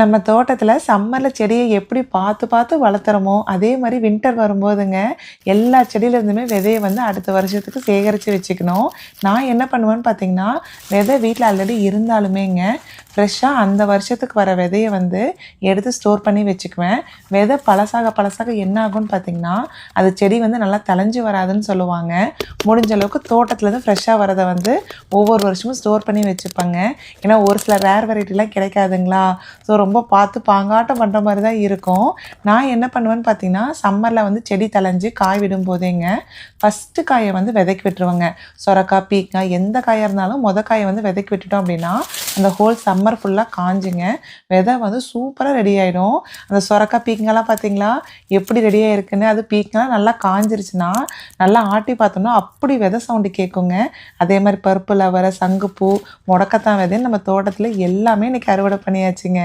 நம்ம தோட்டத்தில் சம்மரில் செடியை எப்படி பார்த்து பார்த்து வளர்த்துறோமோ அதே மாதிரி வின்டர் வரும்போதுங்க எல்லா செடியிலேருந்துமே விதையை வந்து அடுத்த வருஷத்துக்கு சேகரித்து வச்சுக்கணும். நான் என்ன பண்ணுவேன்னு பார்த்தீங்கன்னா விதை வீட்டில் ஆல்ரெடி இருந்தாலுமேங்க ஃப்ரெஷ்ஷாக அந்த வருஷத்துக்கு வர விதையை வந்து எடுத்து ஸ்டோர் பண்ணி வச்சுக்குவேன். விதை பழசாக பழசாக என்ன ஆகும்னு பார்த்தீங்கன்னா அது செடி வந்து நல்லா தளைஞ்சு வராதுன்னு சொல்லுவாங்க. முடிஞ்ச அளவுக்கு தோட்டத்துலேருந்து ஃப்ரெஷ்ஷாக வரதை வந்து ஒவ்வொரு வருஷமும் ஸ்டோர் பண்ணி வச்சுப்பாங்க. ஏன்னா ஒரு சில ரேர் வெரைட்டிலாம் கிடைக்காதுங்களா? ஸோ ரொம்ப பார்த்து பாங்காட்டம் பண்ணுற மாதிரி தான் இருக்கும். நான் என்ன பண்ணுவேன்னு பார்த்தீங்கன்னா சம்மரில் வந்து செடி தளைஞ்சு காய் விடும் போதேங்க ஃபஸ்ட்டு காயை வந்து விதைக்கி விட்டுருவாங்க. சொரக்காய் பீக்காய் எந்த காயாக இருந்தாலும் மொத காயை வந்து விதைக்கி விட்டுட்டோம் அப்படின்னா அந்த ஹோல் சம்மர் ஃபுல்லாக காஞ்சுங்க. விதை வந்து சூப்பராக ரெடி ஆகிடும் அந்த சொரக்காய் பீக்கங்கெல்லாம் பார்த்தீங்களா எப்படி ரெடியாக இருக்குன்னு அது பீக்கெல்லாம் நல்லா காஞ்சிருச்சுன்னா நல்லா ஆட்டி பார்த்தோம்னா அப்படி விதை சவுண்டு கேட்குங்க அதே மாதிரி பருப்பு லவரை சங்குப்பூ முடக்கத்தான் விதைன்னு நம்ம தோட்டத்தில் எல்லாமே இன்றைக்கி அறுவடை பண்ணியாச்சுங்க.